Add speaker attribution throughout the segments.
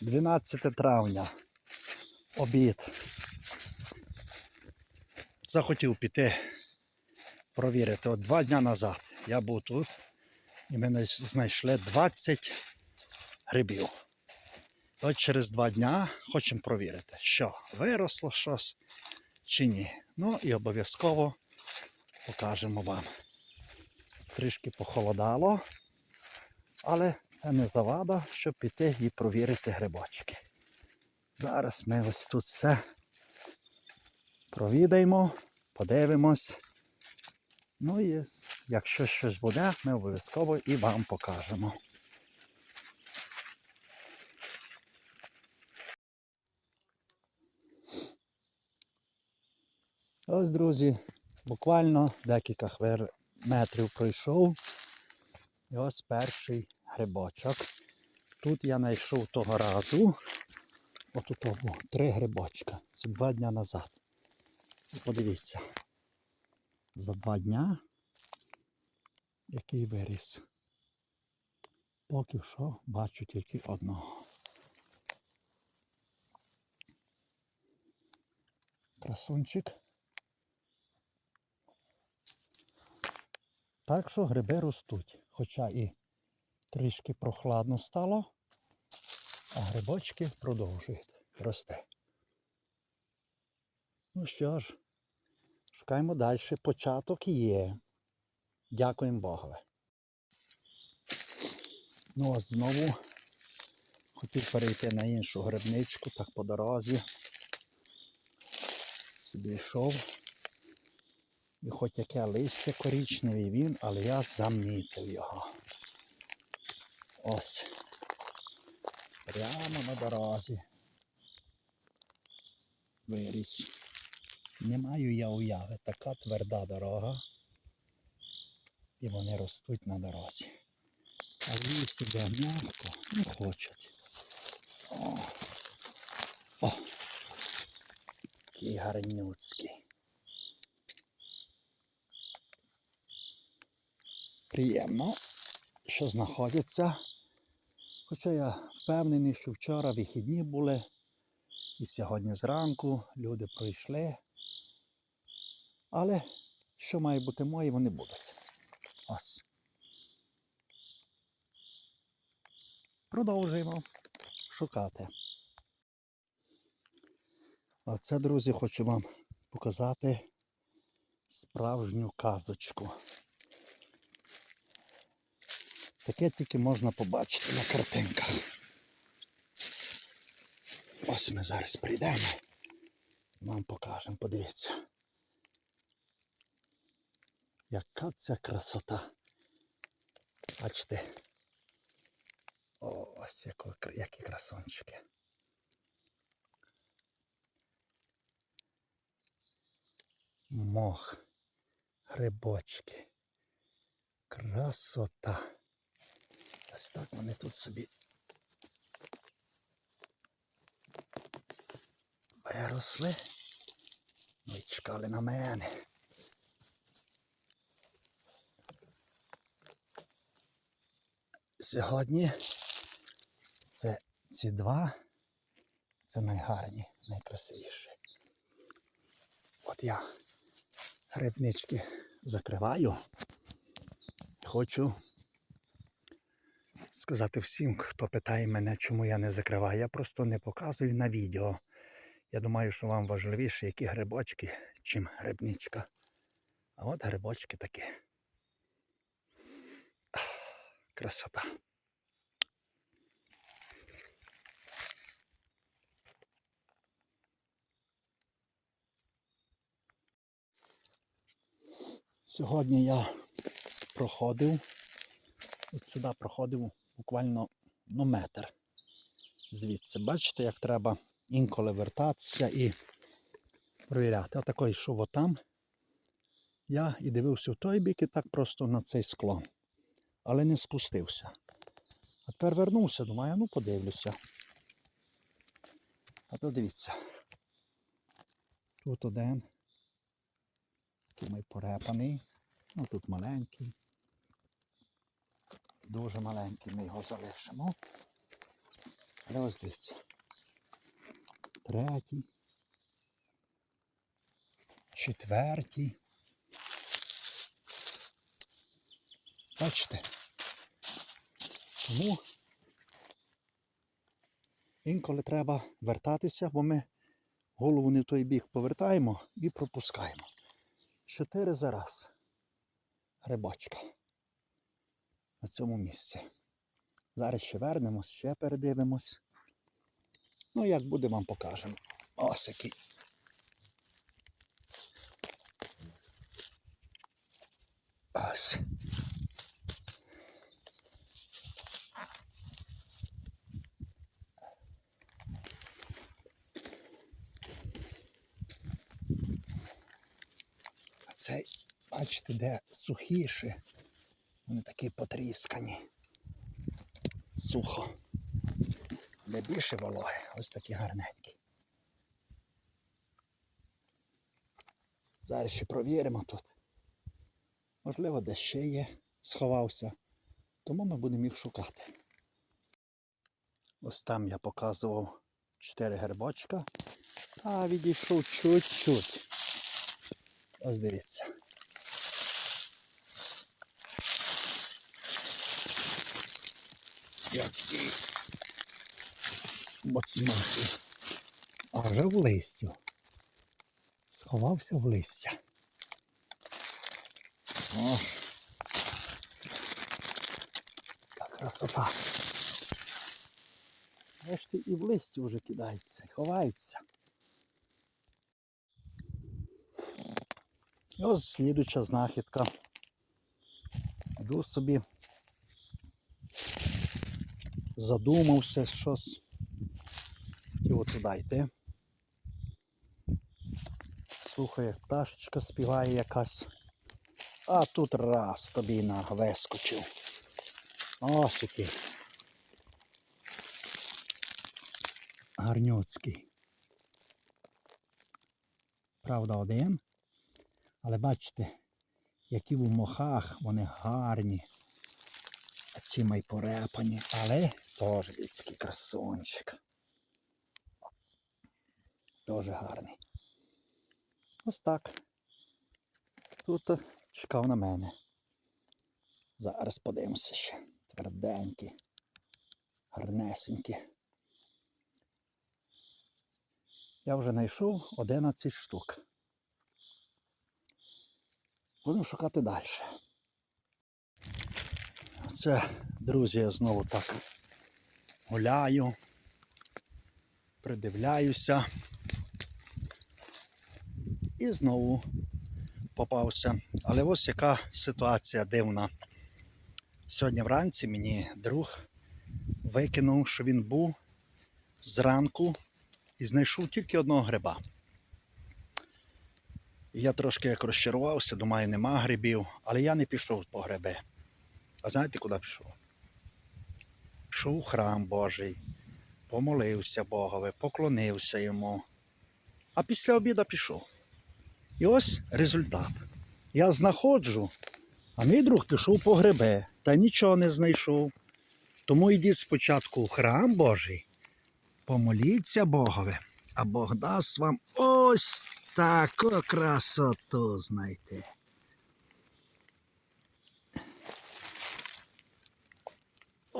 Speaker 1: 12 травня. Обід. Захотів піти провірити. От два дні назад я був тут і ми знайшли 20 грибів. От через два дня хочемо провірити, що виросло щось чи ні. Ну і обов'язково покажемо вам. Трішки похолодало, але це не завада, щоб піти і провірити грибочки. Зараз ми ось тут все провідаємо, подивимось. Ну і якщо щось буде, ми обов'язково і вам покажемо. Ось, друзі, буквально декілька метрів пройшов. І ось перший грибочок. Тут я знайшов того разу. Отут був три грибочка. Це два дня назад. Подивіться. За два дня який виріс. Поки що бачу тільки одного. Красунчик. Так що гриби ростуть, хоча і трішки прохладно стало, а грибочки продовжують рости. Ну що ж, шукаємо далі. Початок є. Дякуємо Богові. Ну ось знову хотів перейти на іншу грибничку, так по дорозі. Собі йшов. І хоч яке листя коричневий він, але я замітив його. Ось. Прямо на дорозі. Виріс. Не маю я уяви, така тверда дорога. І вони ростуть на дорозі. А вони себе м'яко не хочуть. О, О. Який гарнюцький. Приємно, що знаходяться. Хоча я впевнений, що вчора вихідні були і сьогодні зранку люди пройшли. Але що має бути моє, вони будуть. Ось. Продовжуємо шукати. Оце, друзі, хочу вам показати справжню казочку. Таке тільки можна побачити на картинках. Ось ми зараз прийдемо. Вам покажемо, подивіться. Яка це красота. Бачите. Ось які красончики. Мох, грибочки. Красота. Ось так вони тут собі виросли. Ну і чекали на мене. Сьогодні це ці два, це найгарні, найкрасивіші. От я грибнички закриваю. Хочу сказати всім, хто питає мене, чому я не закриваю. Я просто не показую на відео. Я думаю, що вам важливіше, які грибочки, чим грибничка. А от грибочки такі. Красота. Сьогодні я проходив, от сюди проходив буквально ну, метр звідси. Бачите, як треба інколи вертатися і провіряти. Отако йшов отам. Я і дивився в той бік і так просто на цей склон. Але не спустився. А тепер вернувся, думаю, ну подивлюся. А то дивіться. Тут один. Такий порепаний. Ну тут маленький. Дуже маленький, ми його залишимо. Але ось дивіться. Третій. Четвертій. Бачите? Тому інколи треба вертатися, бо ми голову не в той бік повертаємо і пропускаємо. Чотири за раз. Грибочка. На цьому місці. Зараз ще вернемось, ще передивимось. Ну, як буде, вам покажемо. Ось який. Ось. Цей, бачите, де сухіше. Вони такі потріскані. Сухо. Де більше вологи, ось такі гарненькі. Зараз ще провіримо тут. Можливо, де ще є, сховався. Тому ми будемо їх шукати. Ось там я показував 4 грибочка. А відійшов чуть-чуть. Ось дивіться. Який моцнотий. А вже в листю. Сховався в листя. О. Та красота. Решті і в листі вже кидаються, ховаються. І ось слідуча знахідка. Йду собі. Задумався щось. Хотів туди йти. Слухаю, як пташечка співає якась. А тут раз тобі на вискочив. Ось який. Гарнюцький. Правда, один. Але бачите, які в мохах вони гарні. Ці май порепані, але теж людський красунчик. Дуже гарний. Ось так. Тут е, чекав на мене. Зараз подивимося ще. Тверденькі, гарнесенькі. Я вже знайшов 11 штук. Будемо шукати далі. Це, друзі, я знову так гуляю, придивляюся. І знову попався. Але ось яка ситуація дивна. Сьогодні вранці мені друг викинув, що він був зранку і знайшов тільки одного гриба. Я трошки як розчарувався, думаю, нема грибів, але я не пішов по гриби. А знаєте, куди пішов? Пішов у храм Божий, помолився Богові, поклонився йому. А після обіду пішов. І ось результат. Я знаходжу, а мій друг пішов по гриби, та нічого не знайшов. Тому йдіть спочатку у храм Божий, помоліться Богові, а Бог дасть вам ось таку красоту знайти.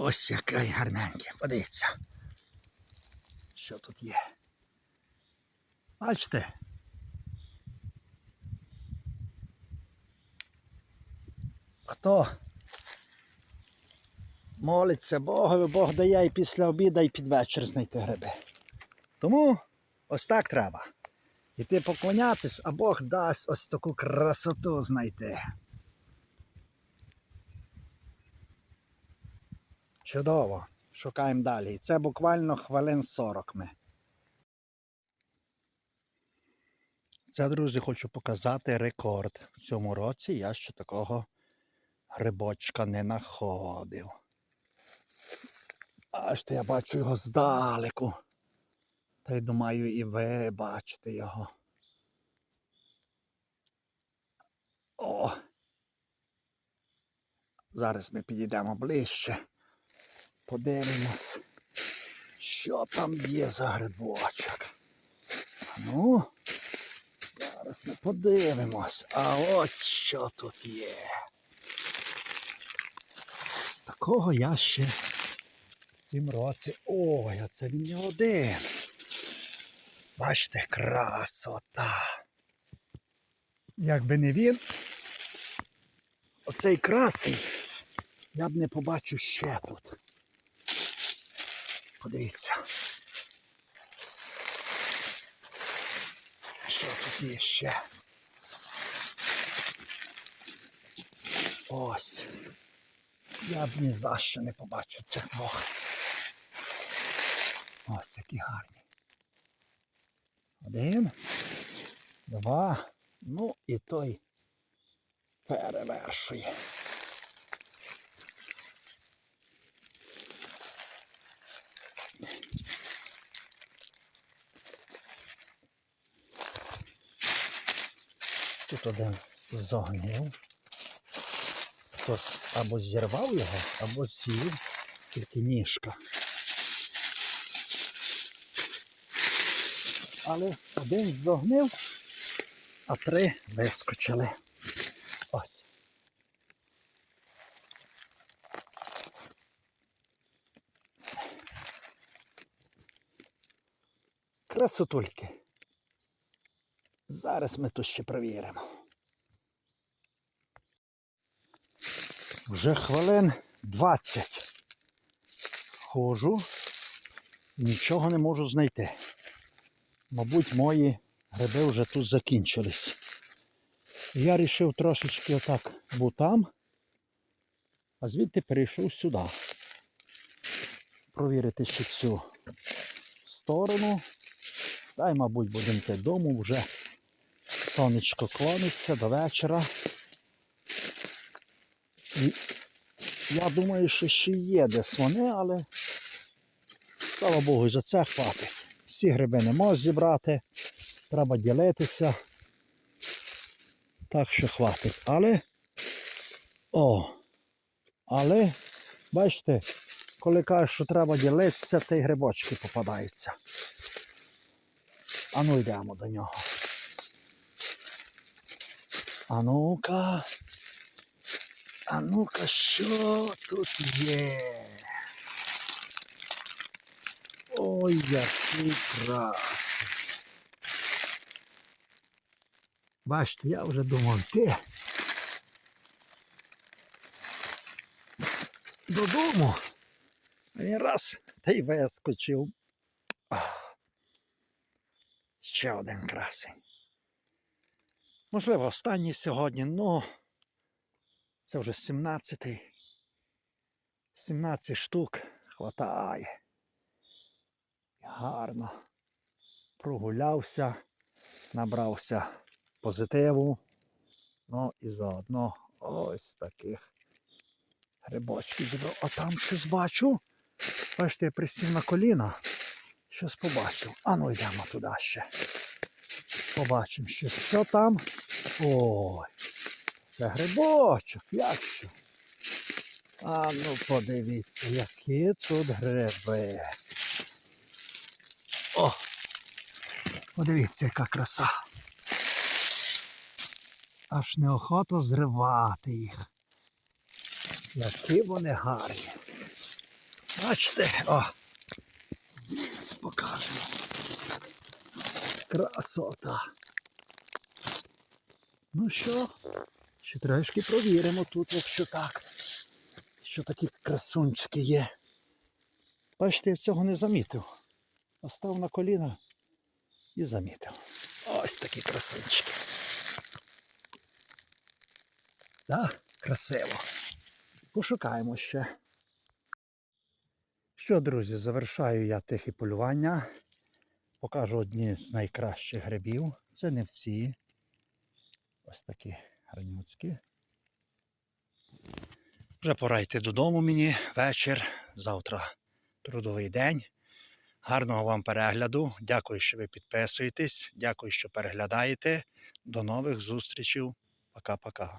Speaker 1: Ось який гарненький. Подивіться, що тут є. Бачите? Хто молиться Богові, Бог дає і після обіду, і під вечір знайти гриби. Тому ось так треба. Іти поклонятись, а Бог дасть ось таку красоту знайти. Чудово. Шукаємо далі. Це буквально хвилин 40 ми. Це, друзі, хочу показати рекорд. В цьому році я ще такого грибочка не знаходив. Аж то я бачу його здалеку. Та й думаю, і ви бачите його. О! Зараз ми підійдемо ближче. Подивимось, що там є за грибочок? Ну, зараз ми подивимось. А ось що тут є. Такого я ще в цім році. Ой, а це він не один. Бачите, красота. Якби не він, оцей красень, я б не побачив ще тут. Подивіться. Що тут є ще? Ось. Я б ні за що не побачив цих двох. Ось які гарні. Один, два, ну і той перевершує. Тут один зогнив. Хтось або зірвав його, або з'їв тільки ніжка. Але один зогнив, а три вискочили. Ось. Красотульки. Зараз ми тут ще провіримо. Вже хвилин 20. Ходжу, нічого не можу знайти. Мабуть, мої гриби вже тут закінчились. Я вирішив трошечки отак був там, а звідти перейшов сюди. Провірити ще цю сторону. Та й, мабуть, будемо йти дому вже. Сонечко клониться до вечора. І я думаю, що ще є десь вони, але слава Богу, за це хватить. Всі гриби не можу зібрати, треба ділитися. Так що хватить. Але. О! Але, бачите, коли кажуть, що треба ділитися, то й грибочки попадаються. А ну йдемо до нього. А ну-ка. А ну-ка, що тут є? Ой, який красивий. Бачите, я вже думав йти додому. Він раз та й вискочив. Ще один красень. Можливо, останній сьогодні, ну це вже 17 -й. 17 штук хватає. Гарно. Прогулявся, набрався позитиву. Ну і заодно ось таких грибочків зібрав. А там щось бачу. Бачите, я присів на коліна. Щось побачив. А ну йдемо туди ще. Побачимо ще, що там. Ой, це грибочок, як що? А ну подивіться, які тут гриби. О! Подивіться, яка краса. Аж неохота зривати їх. Які вони гарні. Бачите, о, звідси покажемо. Красота. Ну що, ще трошки провіримо тут, якщо так. Що такі красунчики є. Бачите, я цього не замітив. Остав на коліна і замітив. Ось такі красунчики. Так, красиво. Пошукаємо ще. Що, друзі, завершаю я тихе полювання. Покажу одні з найкращих грибів. Це не всі. Ось такі гранюцькі. Вже пора йти додому мені вечір. Завтра трудовий день. Гарного вам перегляду. Дякую, що ви підписуєтесь. Дякую, що переглядаєте. До нових зустрічей. Пока-пока.